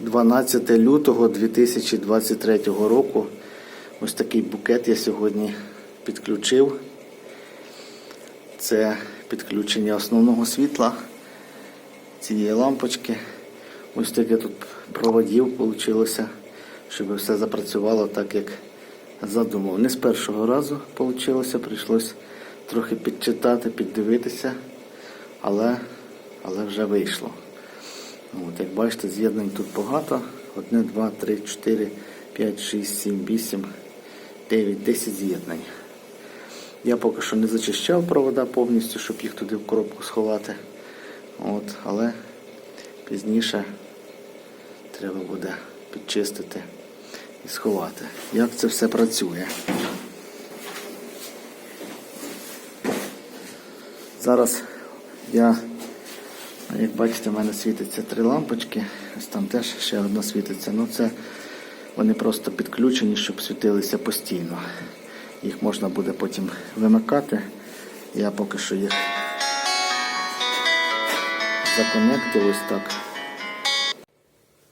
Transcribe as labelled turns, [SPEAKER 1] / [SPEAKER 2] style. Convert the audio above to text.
[SPEAKER 1] 12 лютого 2023 року. Ось такий букет я сьогодні підключив. Це підключення основного світла цієї лампочки. Ось таке тут проводів вийшло, щоб все запрацювало так, як задумав. Не з першого разу вийшло, прийшлось трохи підчитати, піддивитися, але, але вже вийшло. От, як бачите, з'єднань тут багато. Одне, два, три, чотири, п'ять, шість, сім, вісім, дев'ять, десять з'єднань. Я поки що не зачищав провода повністю, щоб їх туди в коробку сховати. От, але пізніше треба буде підчистити і сховати. Як це все працює? Зараз я, як бачите, в мене світиться три лампочки. Ось там теж ще одна світиться. Ну це вони просто підключені, щоб світилися постійно. Їх можна буде потім вимикати. Я поки що їх законектив ось так.